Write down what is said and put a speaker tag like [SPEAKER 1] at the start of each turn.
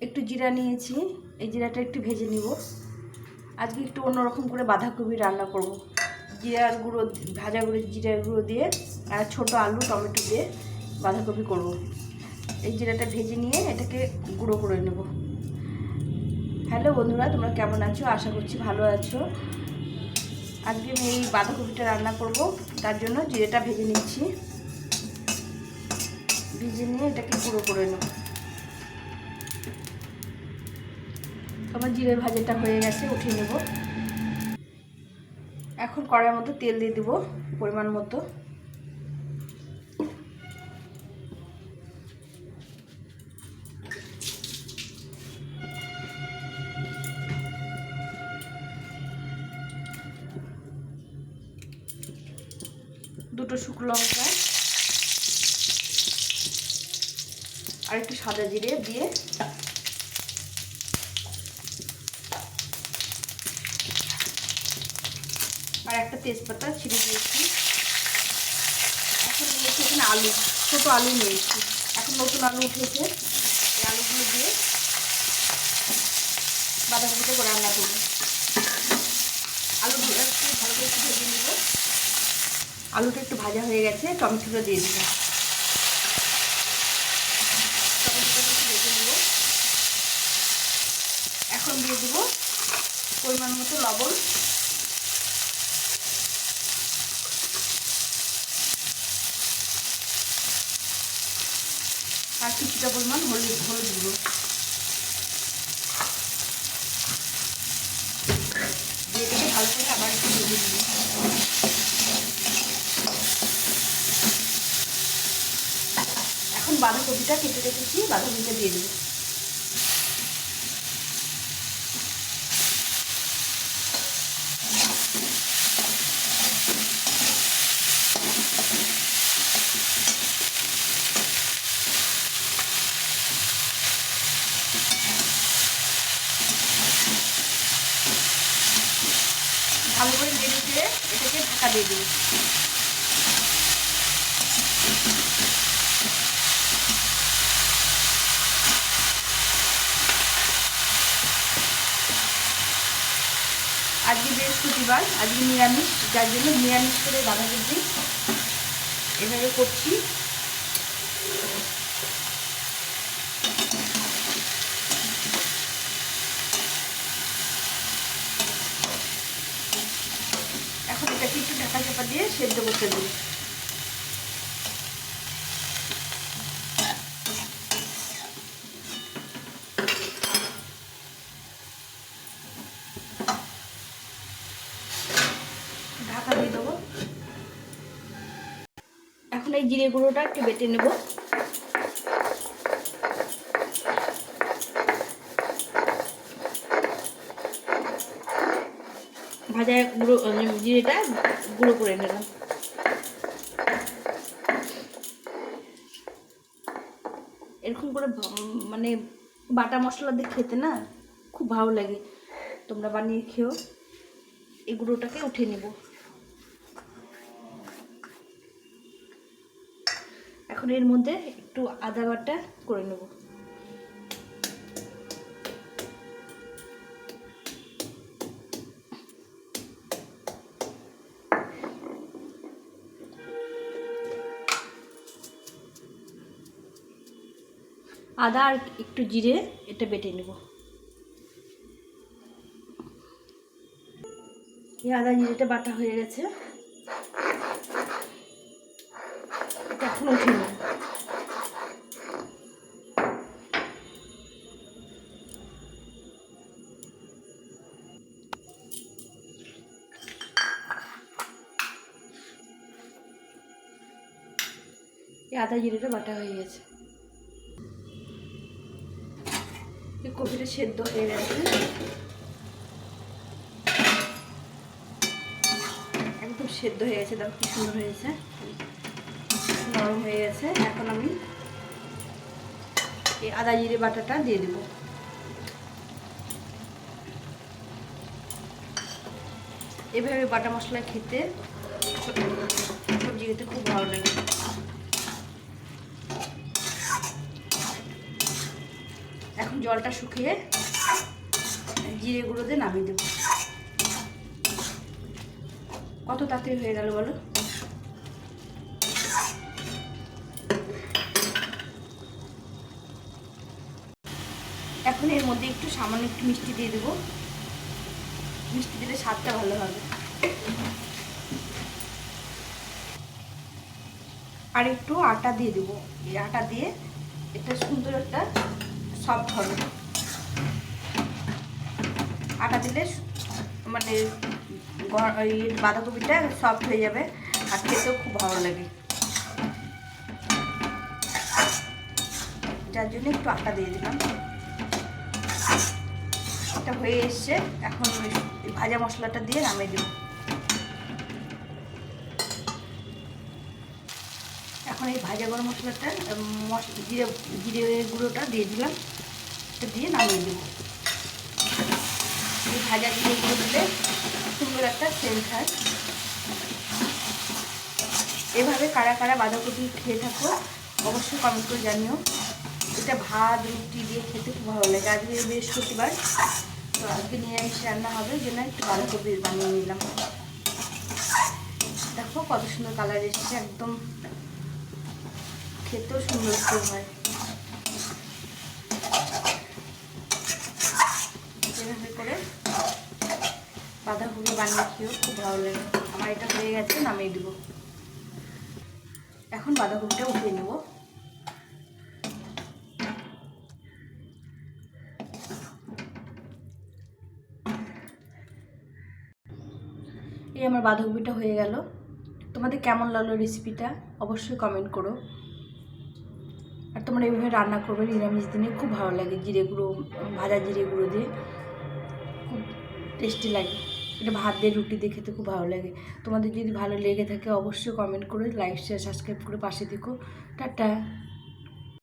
[SPEAKER 1] একটু জিরা নিয়েছি। এই জিরাটা একটু ভেজে নিব। আজকে একটু অন্যরকম করে বাঁধাকপি রান্না করব। জিরার গুঁড়ো, ভাজা গুঁড়ো, জিরার গুঁড়ো দিয়ে আর ছোট আলু, টমেটো দিয়ে বাঁধাকপি করব। এই জিরাটা ভেজে নিয়ে এটাকে গুঁড়ো করে নেব। হ্যালো বন্ধুরা, তোমরা কেমন আছো? আশা করছি ভালো আছো। আজকে আমি এই বাঁধাকপিটা রান্না করব। তার জন্য জিরেটা ভেজে নিচ্ছি। ভেজে নিয়ে এটাকে গুঁড়ো করে নেব। আমার জিরে ভাজাটা হয়ে গেছে, উঠিয়ে নেব। এখন কড়াইয়ের মতো তেল দিয়ে দেবো পরিমাণ মতো। দুটো শুকনো লঙ্কা আর একটু সাদা জিরে দিয়ে আর একটা তেজপাতা ছিঁড়ে দিয়েছি। এখন নিয়েছি এখানে আলু, ছোটো আলু নিয়েছি। এখন নতুন আলু উঠেছে। এই আলুগুলো দিয়ে বাঁধাকপিটা করে রান্না করব। আলুগুলো একটু ভালো করে একটু ভেজে নেব। আলুটা একটু ভাজা হয়ে গেছে, টমেটোটা দিয়ে দেবো এখন দিয়ে দেবো পরিমাণ মতো লবণ। আর কিছুটা পরিমাণ হলুদ হলুদ গুঁড়ো। দিয়ে ভালো করে আবার একটু এখন বাঁধাকপিটা কেটে রেখেছি, বাঁধাকপিটা দিয়ে দেবো। ভালো করে নেড়ে চেড়ে এটাকে ঢাকা দিয়ে দেবো আজকে বৃহস্পতিবার, আজকে নিরামিষ, যার জন্য নিরামিষ করে বাঁধাকপি এভাবে করছি এখন এটাকে একটু ঢাকা চাপা দিয়ে সেদ্ধ করতে দিই। ঢাকা দিয়ে দেবো। এখন এই জিরে গুঁড়োটা একটু বেটে নেব ভাজা গুঁড়ো গুঁড়ো করে নিলাম। এরকম করে মানে বাটা মশলা দিয়ে খেতে না খুব ভালো লাগে। তোমরা বানিয়ে খেও। এই গুঁড়োটাকে উঠিয়ে নেব। এখন এর মধ্যে একটু আদা বাটা করে নেব। আদা আর একটু জিরে এটা বেটে নেব। এই আদা জিরেটা বাটা হয়ে গেছে। এখন উঠে নেব। আদা জিরেটা বাটা হয়ে গেছে। এই কপিটা সেদ্ধ হয়ে গেছে। একদম সেদ্ধ হয়ে গেছে, দেখো কি সুন্দর হয়েছে। নরম হয়ে গেছে। এখন আমি এই আদা জিরে বাটাটা দিয়ে দেব। এভাবে বাটা মশলা খেতে সবজি খেতে খুব ভালো লাগে। জলটা শুকিয়ে জিরে গুঁড়ো দিয়ে নামিয়ে দেবো। কত তাড়াতাড়ি হয়ে গেল বলো? এখন এর মধ্যে একটু সামান্য একটু মিষ্টি দিয়ে দেবো। মিষ্টি দিলে স্বাদটা ভালো হবে। আর একটু আটা দিয়ে দেবো। এই আটা দিয়ে একটা সুন্দর একটা সফট হবে। আটা দিলে মানে বাঁধাকপিটা সফট হয়ে যাবে আর খেতেও খুব ভালো লাগে। যার জন্য একটু আটা দিয়ে দিলাম। এটা হয়ে এসছে, এখন ভাজা মশলাটা দিয়ে নামিয়ে দেবো। এখন এই ভাজা গরম মশলাটা জিরে জিরে গুঁড়োটা দিয়ে দিলাম। দিয়ে নামিয়ে দেবো এই ভাজা গুঁড়ো দিলে সুন্দর একটা সেন্ট হয়। এভাবে কারা কারা বাঁধাকপি খেয়ে থাকো, অবশ্যই কমেন্ট করে জানিও। এটা ভাত, রুটি দিয়ে খেতে খুব ভালো লাগে। আজকে বৃহস্পতিবার, তো আজকে নিরামিষ রান্না হবে জন্য একটু বাঁধাকপি বানিয়ে নিলাম। দেখো কত সুন্দর কালার এসেছে, একদম খেতেও সুন্দর হয়। এভাবে করে বাঁধাকপি বানিয়ে খেয়েও খুব ভালো লাগে আমার এটা হয়ে গেছে, নামিয়ে দিব। এখন বাঁধাকপিটা উঠিয়ে নেব। এই আমার বাঁধাকপিটা হয়ে গেল। তোমাদের কেমন লাগল রেসিপিটা অবশ্যই কমেন্ট করো। আর তোমরা এইভাবে রান্না করবে নিরামিষ দিনে, খুব ভালো লাগে জিরে গুঁড়ো, ভাজা জিরে গুঁড়ো দিয়ে। টেস্টি লাগে। এটা ভাত দিয়ে রুটি দিয়ে খেতে খুব ভালো লাগে। তোমাদের যদি ভালো লেগে থাকে, অবশ্যই কমেন্ট করে লাইক শেয়ার সাবস্ক্রাইব করে পাশে দেখো টাটা।